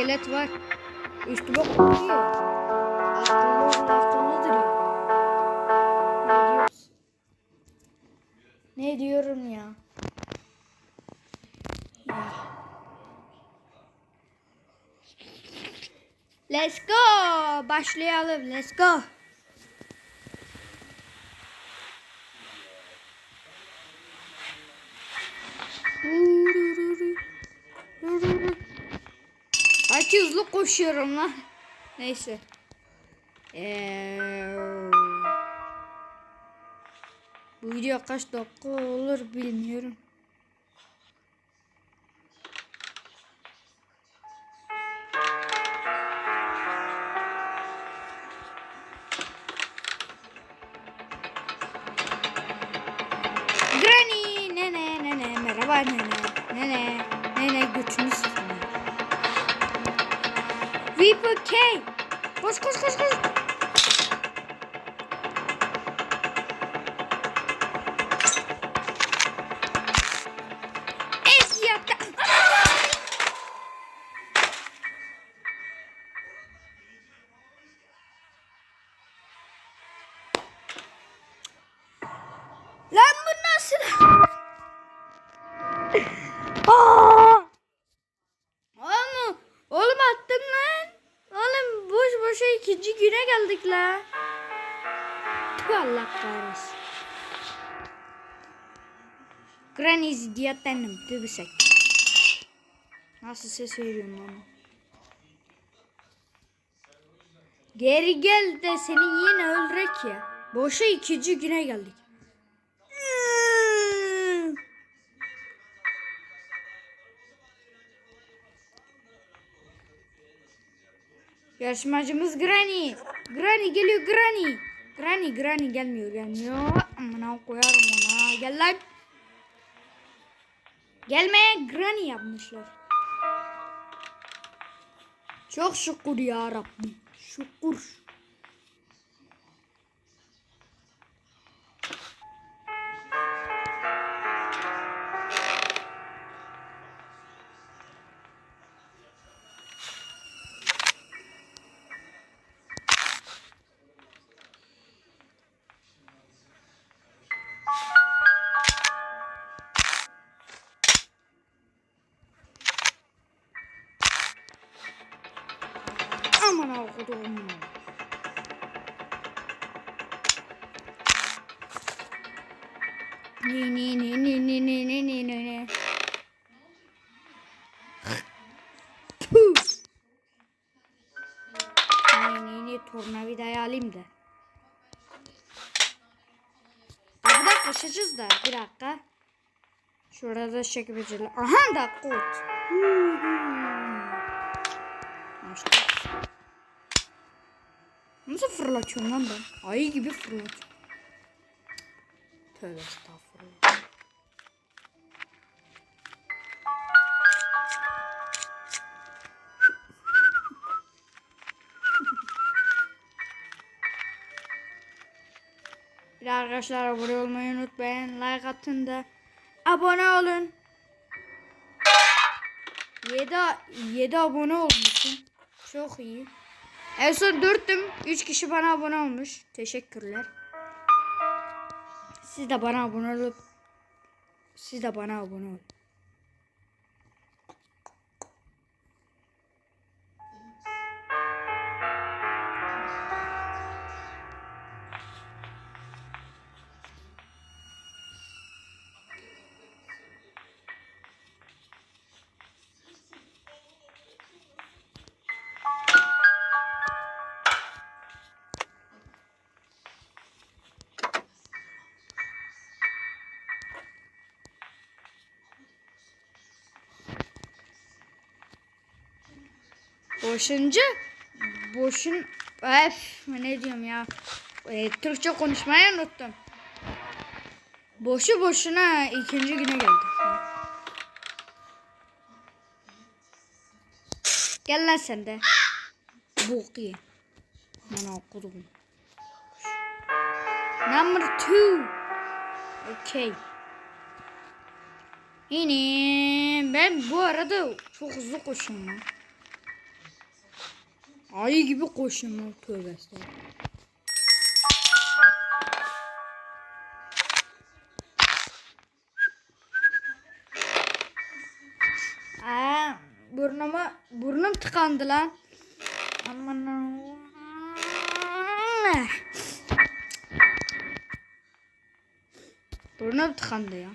iskelet var. Üstü bok koyuyor. Aklımda onun aklımda duruyor. Ne diyorum ya. Let's go. Başlayalım. Let's go. Koşuyorum lan. Neyse. Eee, bu video kaç dakika olur bilmiyorum. Viper K. Koş koş koş koş. Geldik la. Tüh Allah kahretsin. Granny's idiotlandım. Tübüsek. Nasıl ses veriyorum lan? Geri gel de seni yine öldürek ya. Boşa ikinci güne geldik. Yarışmacımız Granny. Granny geliyor Granny. Granny Granny gelmiyor gelmiyor. Amına koyarım ona. Gel lan. Gelmeye Granny yapmışlar. Çok şükür ya Rabbim. Şükür. Aman okudum. Ne ne ne ne ne ne ne ne ne ne. Tüh. Ne ne ne tornavidayı alayım da. Bir dakika koşacağız da bir dakika. Şurada çekmeceler. Aha da kurt. İşte. Nasıl fırlatıyorum lan ben? Ayı gibi fırlatıyorum. Tövbe estağfurullah. Bir arkadaşlar abone olmayı unutmayın. Like atın da abone olun. 7, 7 abone olmuşum. Çok iyi. En son 4'tüm. 3 kişi bana abone olmuş. Teşekkürler. Siz de bana abone olup siz de bana abone olun. Boşunca boşun Öf, ne diyorum ya. E, Türkçe konuşmayı unuttum. Boşu boşuna ikinci güne geldik. Gel lan sen de. Bok ye. Bana okudum. Number two. Okay. Yine ben bu arada çok hızlı koşuyorum. Ayı gibi koşuyorum lan tövbe estağfurullah. Aa, burnuma burnum tıkandı lan. Aman. Burnum tıkandı ya.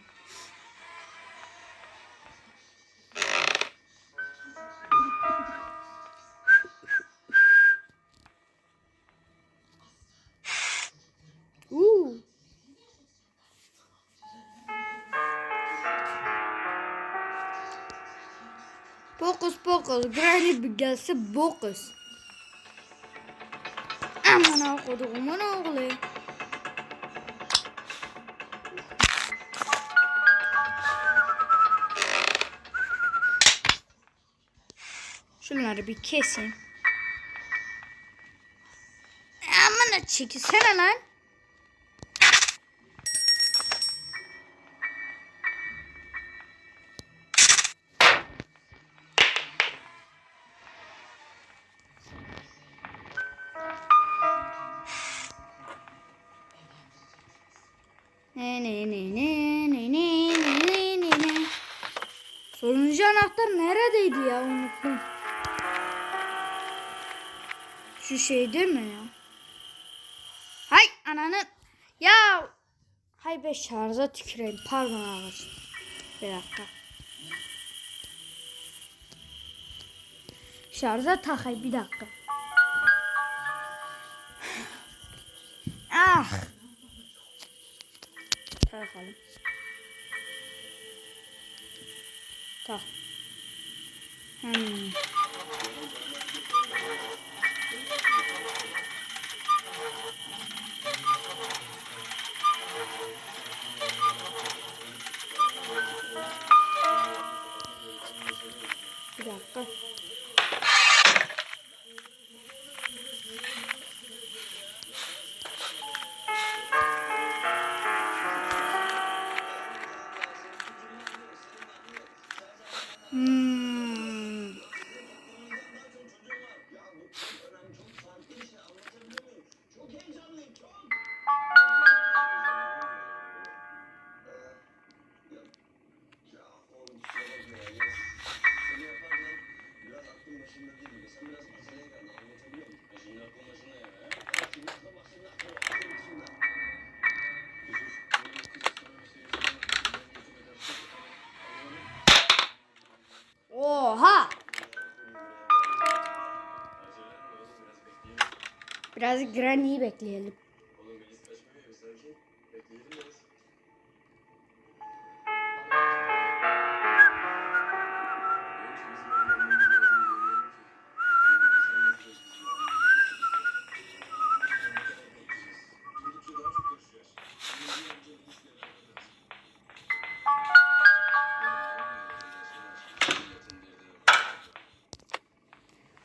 Fokus fokus. Granny bir gelse bokus. Aman okuduğumun oğlu. Şunları bir kesin. Aman çekilsene lan. Ne ne ne ne ne ne ne ne ne. Sonuncu anahtar neredeydi ya unuttum. Şu şey değil mi ya? Hay ananı. Ya. Hay be şarja tüküreyim. Pardon arkadaşlar. Bir dakika. Şarja takay bir dakika. 两个。Birazcık Granny'yi bekleyelim.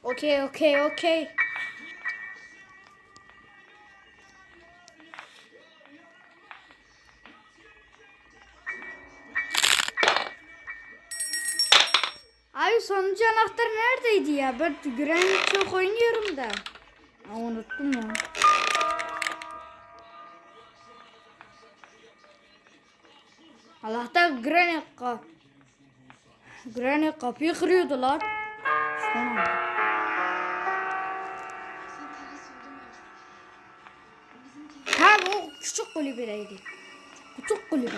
Okay, okay, okay. Ben Granny çok oynuyorum da. Aa, unuttum ya. Allah'tan Granny ka Granny kapıyı kırıyordu lan. Son anda. Ha bu küçük kulübedeydi. Küçük kulübe.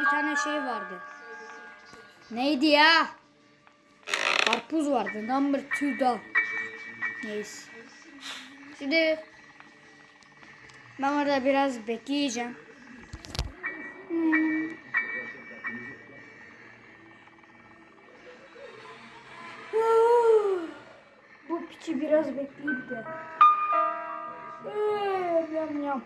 Bir tane şey vardı. Neydi ya? Karpuz vardı. Number two'da. Neyse. Şimdi ben orada biraz bekleyeceğim. Hmm. Bu piçi biraz bekleyip de. Ee, yam yam.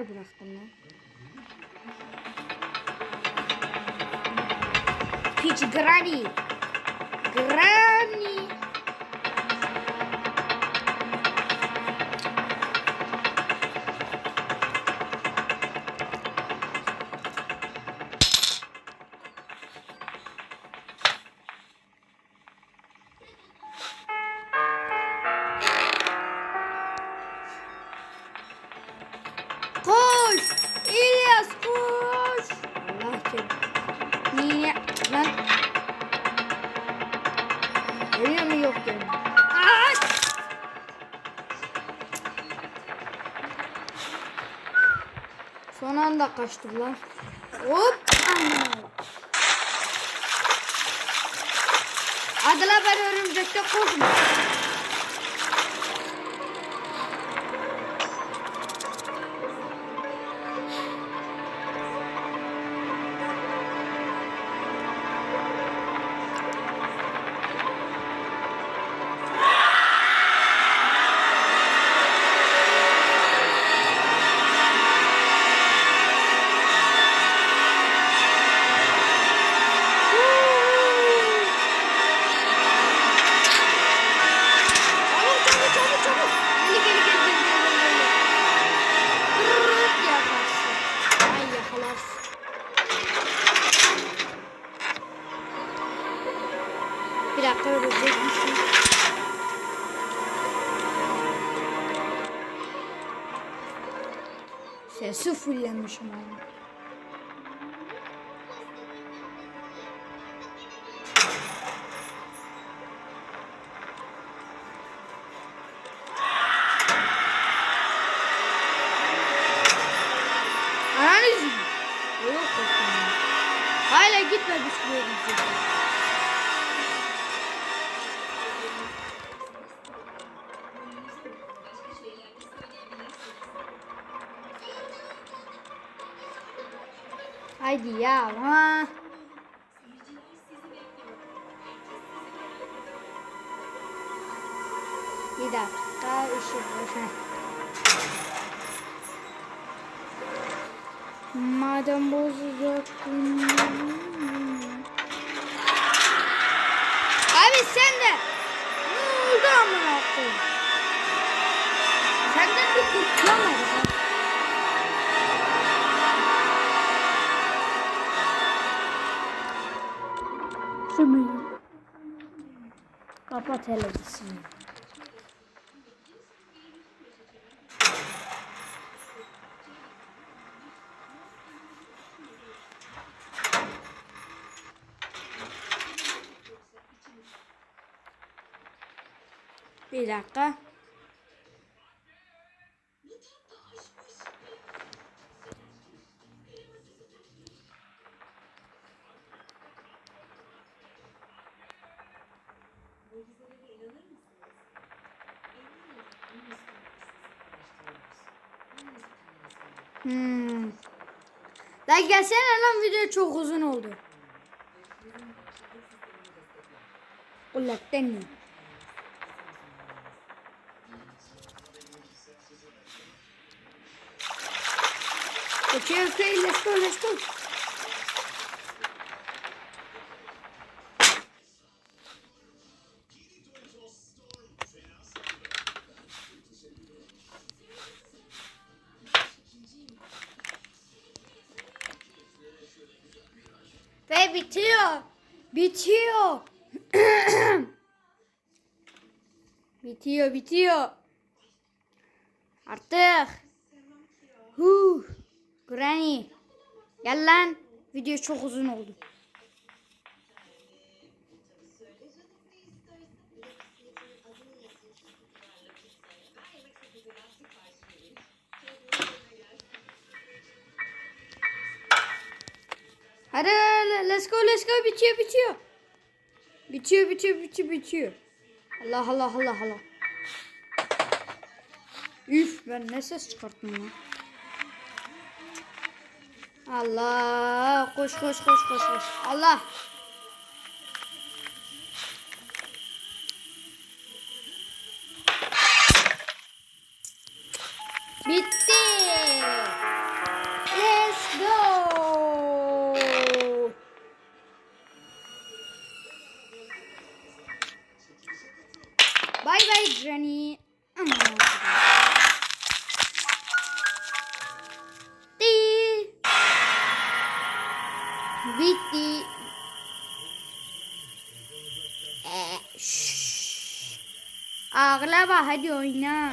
Aa anahtarı bıraktım lan. Piç granny. Granny. Anda kaçtım lan. Hop! Hadi la ben örümcekte korkma. Sesi fullenmişim ama. Haydi ya ha. Bir dakika ışık. Heh. Madem bozacaktın. Abi sen de. Ne oldu amına koyayım? Senden bir kurtulamadık. Şimdi kapat televizyonu. Bir dakika. Hmm. Lan gelsene lan video çok uzun oldu. Kulaktan ne? Okay, okay, let's go, let's go. Bitiyor, bitiyor. Artık. Huh. Granny. Gel lan. Video çok uzun oldu. Hadi let's go let's go bitiyor bitiyor. Bitiyor bitiyor bitiyor bitiyor. Allah Allah Allah Allah. Üf ben ne ses çıkarttım lan. Allah koş koş koş koş koş. Allah. Bitti. Bitti. Ee. Ağlama hadi oyna.